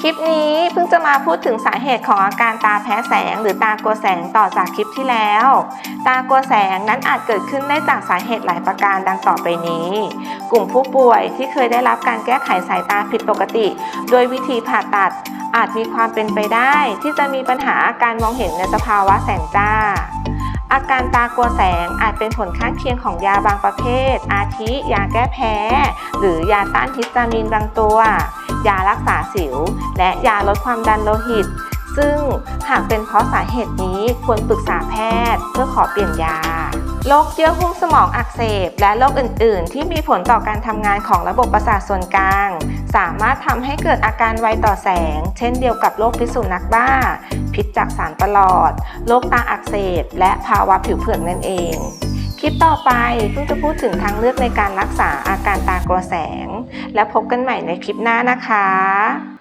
คลิปนี้เพิ่งจะมาพูดถึงสาเหตุของอาการตาแพ้แสง หรือตากลัวแสงต่อจากคลิปที่แล้ว ตากลัวแสงนั้นอาจเกิดขึ้นได้จากสาเหตุหลายประการดังต่อไปนี้ กลุ่มผู้ป่วยที่เคยได้รับการแก้ไขสายตาผิดปกติ โดยวิธีผ่าตัด อาจมีความเป็นไปได้ ที่จะมีปัญหาอาการมองเห็นในสภาวะแสงจ้า อาการตากลัวแสงอาจเป็นผลข้างเคียงของยาบางประเภท อาทิยาแก้แพ้ หรือยาต้านฮิสตามีนบางตัว ยารักษาสิว และยาลดความดันโลหิต ซึ่งหากเป็นเพราะสาเหตุนี้ควรปรึกษาแพทย์ เพื่อขอเปลี่ยนยาโรคเยื่อหุ้มสมองอักเสบ และโรคอื่น ๆ ที่มีผลต่อการทำงานของระบบประสาทส่วนกลาง สามารถทำให้เกิดอาการไวต่อแสง เช่นเดียวกับโรคพิษสุนัขบ้า พิษจากสารประหลอด โรคตาอักเสบ และภาวะผิวเผือกนั่นเอง คลิปต่อไปเพิ่งจะพูดถึงทางเลือกในการรักษาอาการตากลัวแสง และพบกันใหม่ในคลิปหน้านะคะ